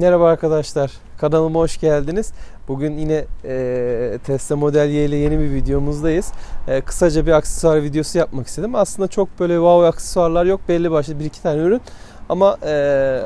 Merhaba arkadaşlar, kanalıma hoş geldiniz. Bugün yine e, Tesla Model Y ile yeni bir videomuzdayız. E, kısaca bir aksesuar videosu yapmak istedim. Aslında çok böyle wow aksesuarlar yok, belli başlı bir iki tane ürün. Ama e,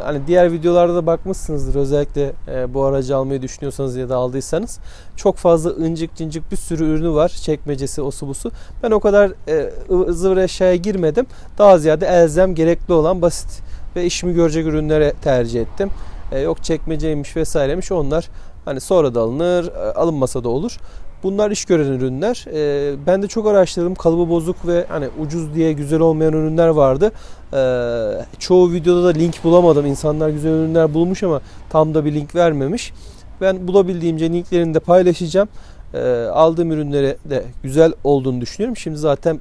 hani diğer videolarda da bakmışsınızdır. Özellikle e, bu aracı almayı düşünüyorsanız ya da aldıysanız çok fazla incik cincik bir sürü ürünü var. Çekmecesi, osu busu. Ben o kadar e, ıvır zıvır eşyaya girmedim. Daha ziyade elzem gerekli olan basit ve işimi görecek ürünlere tercih ettim. E, yok çekmeceymiş vesairemiş onlar hani sonra da alınır e, alınmasa da olur. Bunlar iş gören ürünler. E, ben de çok araştırdım. Kalıbı bozuk ve hani ucuz diye güzel olmayan ürünler vardı. Çoğu videoda da link bulamadım. İnsanlar güzel ürünler bulmuş ama tam da bir link vermemiş. Ben bulabildiğimce linklerini de paylaşacağım. Aldığım ürünlere de güzel olduğunu düşünüyorum. Şimdi zaten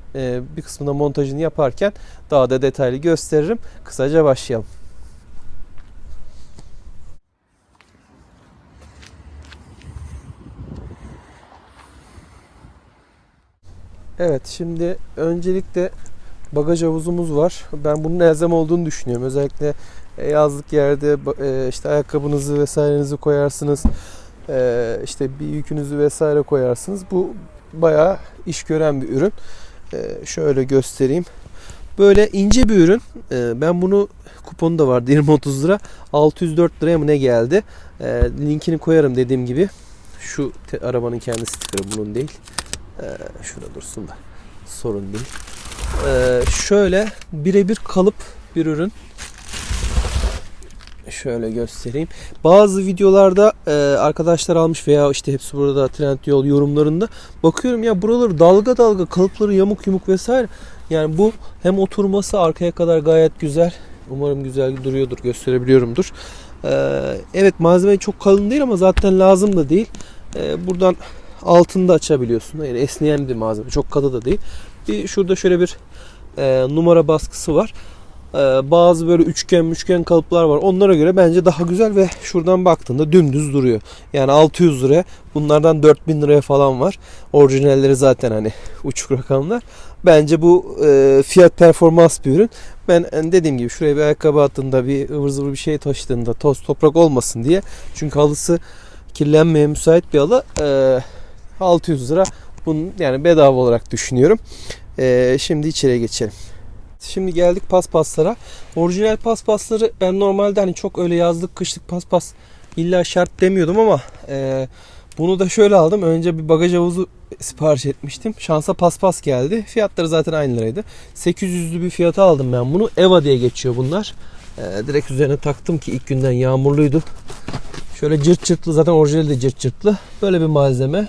bir kısmında montajını yaparken daha da detaylı gösteririm. Kısaca başlayalım. Evet şimdi öncelikle bagaj havuzumuz var. Ben bunun elzem olduğunu düşünüyorum. Özellikle e, yazlık yerde e, işte ayakkabınızı vesairenizi koyarsınız. E, işte bir yükünüzü vesaire koyarsınız. Bu bayağı iş gören bir ürün. Şöyle göstereyim. Böyle ince bir ürün. Ben bunu kuponu da vardı 20-30 lira. 604 liraya mı ne geldi? Linkini koyarım dediğim gibi. Şu arabanın kendi stikeri bunun değil. Ee, şurada dursun da sorun değil. Ee, şöyle birebir kalıp bir ürün. Şöyle göstereyim. Bazı videolarda e, arkadaşlar almış veya işte hepsi burada Trendyol yorumlarında bakıyorum ya buraları dalga dalga kalıpları yamuk yumuk vesaire. Yani bu hem oturması arkaya kadar gayet güzel. Umarım güzel duruyordur, gösterebiliyorumdur. Ee, evet malzeme çok kalın değil ama zaten lazım da değil. Ee, buradan altında açabiliyorsun. Yani esneyen bir malzeme. Çok katı da değil. Bir şurada şöyle bir e, numara baskısı var. E, bazı böyle üçgen üçgen kalıplar var. Onlara göre bence daha güzel ve şuradan baktığında dümdüz duruyor. Yani 600 liraya bunlardan 4000 liraya falan var. Orijinalleri zaten hani uçuk rakamlar. Bence bu e, fiyat performans bir ürün. Ben yani dediğim gibi şuraya bir ayakkabı attığında bir ıvır zıvır bir şey taşıdığında toz toprak olmasın diye. Çünkü halısı kirlenmeye müsait bir halı. E, 600 lira. Bunun yani bedava olarak düşünüyorum. Ee, şimdi içeriye geçelim. Şimdi geldik paspaslara. Orijinal paspasları ben normalde hani çok öyle yazlık kışlık paspas illa şart demiyordum ama e, bunu da şöyle aldım. Önce bir bagaj havuzu sipariş etmiştim. Şansa paspas geldi. Fiyatları zaten aynı liraydı. 800'lü bir fiyata aldım ben bunu. Eva diye geçiyor bunlar. E, direkt üzerine taktım ki ilk günden yağmurluydu. Şöyle cırt cırtlı zaten orijinali de cırt cırtlı. Böyle bir malzeme.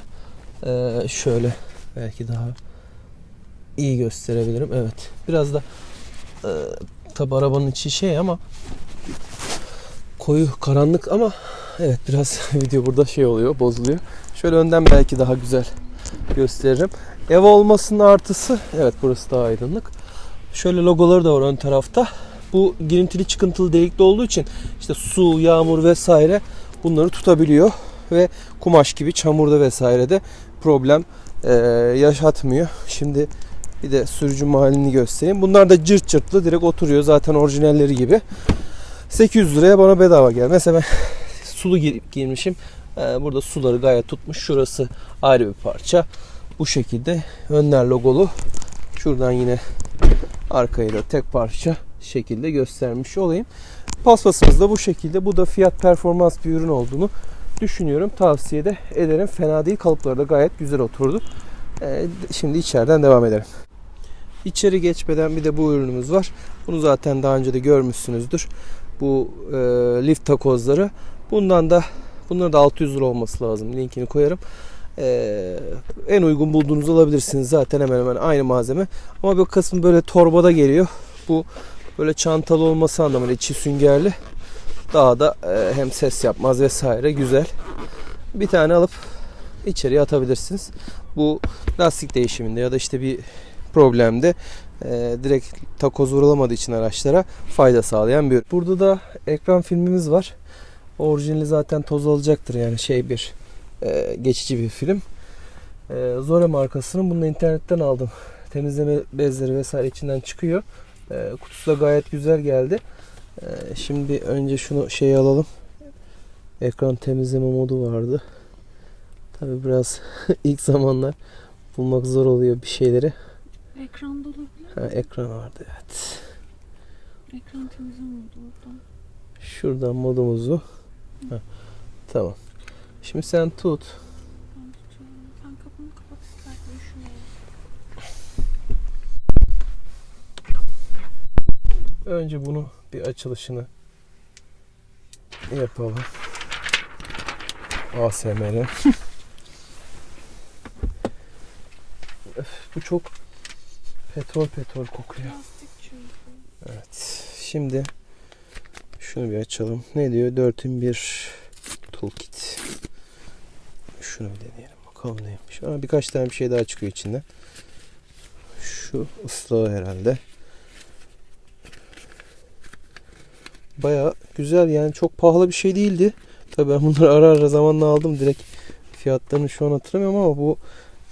Ee, şöyle belki daha iyi gösterebilirim. Evet. Biraz da e, tabi arabanın içi şey ama koyu karanlık ama evet biraz video burada şey oluyor bozuluyor. Şöyle önden belki daha güzel gösteririm. Ev olmasının artısı evet burası daha aydınlık. Şöyle logoları da var ön tarafta. Bu girintili çıkıntılı delikli olduğu için işte su, yağmur vesaire bunları tutabiliyor ve kumaş gibi çamurda vesairede problem e, yaşatmıyor. Şimdi bir de sürücü halini göstereyim. Bunlar da cırt cırtlı direkt oturuyor zaten orijinalleri gibi. 800 liraya bana bedava geldi. Mesela ben sulu giymişim. Ee, burada suları gayet tutmuş. Şurası ayrı bir parça. Bu şekilde önler logolu. Şuradan yine arkayı da tek parça şekilde göstermiş olayım. Paspasımız da bu şekilde. Bu da fiyat performans bir ürün olduğunu düşünüyorum. Tavsiye de ederim. Fena değil. Kalıpları da gayet güzel oturdu. Ee, şimdi içeriden devam edelim. İçeri geçmeden bir de bu ürünümüz var. Bunu zaten daha önce de görmüşsünüzdür. Bu e, lift takozları. Bundan da bunlar da 600 lira olması lazım. Linkini koyarım. Ee, en uygun bulduğunuzu alabilirsiniz. Zaten hemen hemen aynı malzeme. Ama bir kısmı böyle torbada geliyor. Bu böyle çantalı olması anlamında içi süngerli. Daha da e, hem ses yapmaz vesaire güzel. Bir tane alıp içeriye atabilirsiniz. Bu lastik değişiminde ya da işte bir problemde e, direkt takoz vurulamadığı için araçlara fayda sağlayan bir. Burada da ekran filmimiz var. Orijinali zaten toz alacaktır yani şey bir e, geçici bir film. Zore markasının bunu internetten aldım. Temizleme bezleri vesaire içinden çıkıyor. Kutusu da gayet güzel geldi. Ee, şimdi önce şunu şey alalım. ekran temizleme modu vardı. Tabi biraz ilk zamanlar bulmak zor oluyor bir şeyleri. Ekranda olabilir. Ha, ekran vardı evet. Ekran temizleme oldu oradan. Şuradan modumuzu. Ha, tamam. Şimdi sen tut. Sen kapını kapat istersen şunu. Önce bunu bir açılışını yapalım. ASMR. Bu çok petrol petrol kokuyor. Evet. Şimdi şunu bir açalım. Ne diyor? 4000 bir toolkit. Şunu bir deneyelim. Bakalım neymiş. Aa, birkaç tane bir şey daha çıkıyor içinden. Şu ıslığı herhalde. Baya güzel yani çok pahalı bir şey değildi. Tabii ben bunları ara ara zamanla aldım. Direkt fiyatlarını şu an hatırlamıyorum ama bu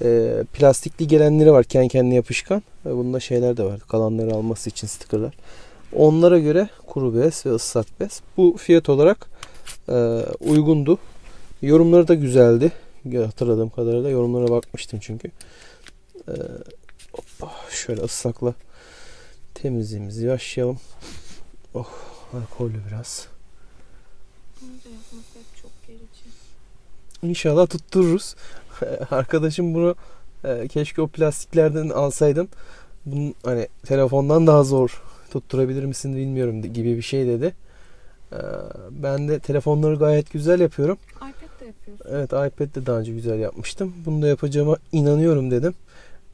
e, plastikli gelenleri var kendi kendine yapışkan. Ve bunda şeyler de var. Kalanları alması için stickerlar. Onlara göre kuru bez ve ıslak bez. Bu fiyat olarak e, uygundu. Yorumları da güzeldi. Hatırladığım kadarıyla yorumlara bakmıştım çünkü. E, hoppa, şöyle ıslakla temizliğimizi başlayalım. Oh alkollü biraz. Çok gerici. İnşallah tuttururuz. Arkadaşım bunu e, keşke o plastiklerden alsaydın. Bunun hani telefondan daha zor tutturabilir misin bilmiyorum gibi bir şey dedi. E, ben de telefonları gayet güzel yapıyorum. iPad de yapıyorsun. Evet iPad'de daha önce güzel yapmıştım. Bunu da yapacağıma inanıyorum dedim.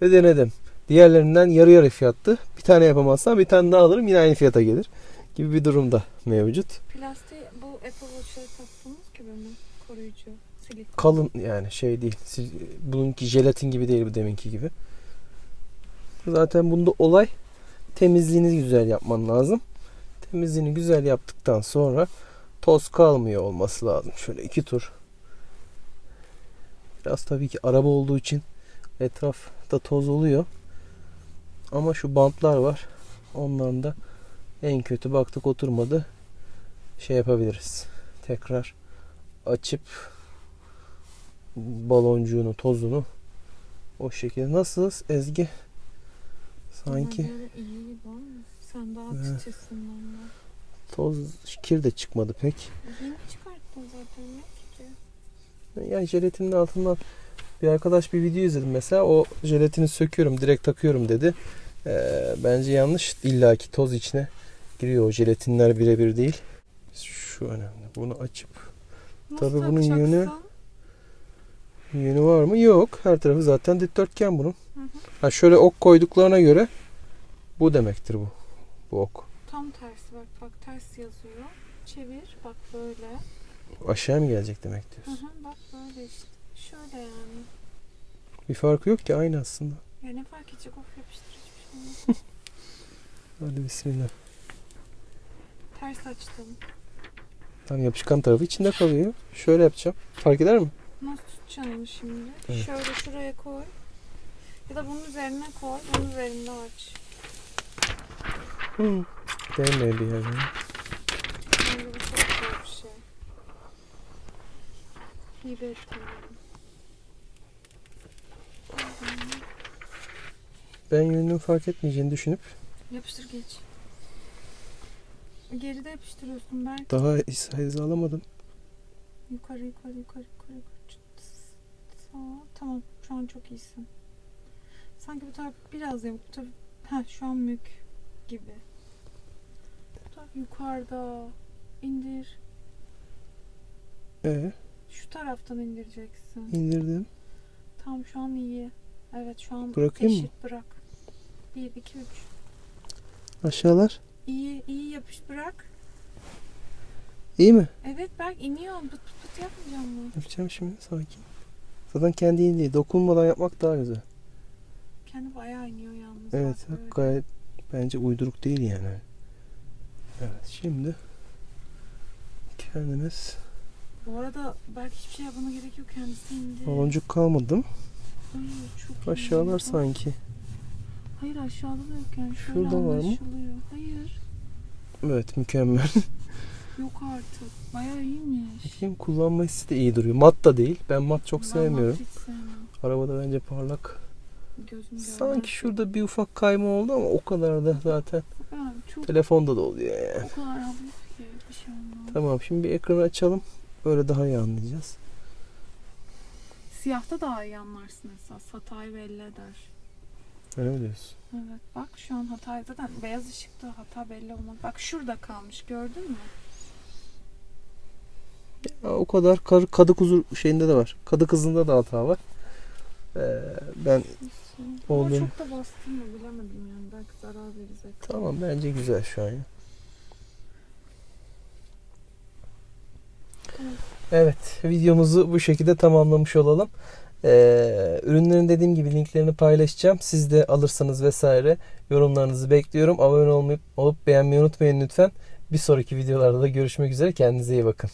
Ve denedim. Diğerlerinden yarı yarı fiyattı. Bir tane yapamazsam bir tane daha alırım yine aynı fiyata gelir. Gibi bir durumda mevcut. Plastiği bu Apple Watch'ları taktığınız gibi mi? Koruyucu. Silikon. kalın yani şey değil. Bununki jelatin gibi değil bu deminki gibi. Zaten bunda olay temizliğini güzel yapman lazım. Temizliğini güzel yaptıktan sonra toz kalmıyor olması lazım. Şöyle iki tur. Biraz tabii ki araba olduğu için etrafta toz oluyor. Ama şu bantlar var. Ondan da en kötü baktık oturmadı. Şey yapabiliriz. Tekrar açıp baloncuğunu, tozunu o şekilde. Nasılsınız Ezgi? Sanki iyi sen daha Evet. titresin ondan. toz, kir de çıkmadı pek. Yeni çıkarttın zaten ne ki? Yani jelatinin altından bir arkadaş bir video izledim mesela. O jelatini söküyorum, direkt takıyorum dedi. Ee, bence yanlış. İlla ki toz içine giriyor. O jelatinler birebir değil. Şu önemli. Bunu açıp Nasıl Tabii bunun yönü- takacaksın? yönü var mı? Yok. Her tarafı zaten dikdörtgen bunun. Hı hı. Ha şöyle ok koyduklarına göre bu demektir bu. Bu ok. Tam tersi bak bak ters yazıyor. Çevir bak böyle. Aşağı mı gelecek demek Hı diyorsun. hı, bak böyle işte. Şöyle yani. Bir farkı yok ki aynı aslında. Ya ne fark edecek of yapıştır hiçbir şey. Hadi bismillah. Ters açtım. Tam yapışkan tarafı içinde kalıyor. Şöyle yapacağım. Fark eder mi? Nasıl tutacaksın onu şimdi? Evet. Şöyle şuraya koy. Ya da bunun üzerine koy. Bunun üzerinde aç. Hı. Değmedi yani. Bence bu çok zor bir şey. Hibe ettim. Ben yönünü fark etmeyeceğini düşünüp Yapıştır geç. Geride yapıştırıyorsun belki. daha hız alamadım. Yukarı yukarı yukarı yukarı yukarı. Sağ. Tamam şu an çok iyisin. Sanki bu taraf biraz yamuk. Bu taraf ha şu an mük gibi. Bu taraf yukarıda. İndir. Ee, Şu taraftan indireceksin. indirdim. Tam şu an iyi. Evet şu an Bırakayım mı? eşit bırak. 1, 2, 3. Aşağılar. İyi, iyi yapış bırak. İyi mi? Evet Berk iniyor. Pıt pıt pıt yapmayacağım mı? Yapacağım şimdi sakin. Zaten kendi indi. Dokunmadan yapmak daha güzel. Kendi bayağı iniyor yalnız. Evet bak böyle. bak gayet bence uyduruk değil yani. Evet şimdi kendimiz Bu arada belki hiçbir şey yapmana gerek yok kendisi indi. baloncuk kalmadım. Hayır çok iyi. Aşağılar Bak. sanki. Hayır aşağıda da yok yani. Şöyle Şurada var mı? anlaşılıyor. Hayır. Evet mükemmel. Yok artık. Bayağı iyiymiş. Bakayım kullanma hissi de iyi duruyor. Mat da değil. Ben mat çok Ben sevmiyorum. mat hiç sevmem. Arabada bence parlak. Gözüm Sanki görmez. şurada bir ufak kayma oldu ama o kadar da zaten Ben çok telefonda da oluyor yani. o kadar hafif ki bir şey olmaz. Tamam şimdi bir ekranı açalım. Böyle daha iyi anlayacağız. Siyahta daha iyi anlarsın esas. Hatayı belli eder. Öyle mi diyorsun? Evet bak şu an hatay zaten beyaz ışıkta hata belli olmaz. Bak şurada kalmış gördün mü? Ya, o kadar kar, kadı kuzu şeyinde de var. Kadı kızında da hata var. Ee, ben Ama Olduğunu- çok da bastım mı bilemedim yani. Belki zarar verecek. tamam bence güzel şu an ya. Evet videomuzu bu şekilde tamamlamış olalım. Ee, ürünlerin dediğim gibi linklerini paylaşacağım. Siz de alırsanız vesaire yorumlarınızı bekliyorum. Abone olmayıp olup beğenmeyi unutmayın lütfen. Bir sonraki videolarda da görüşmek üzere. Kendinize iyi bakın.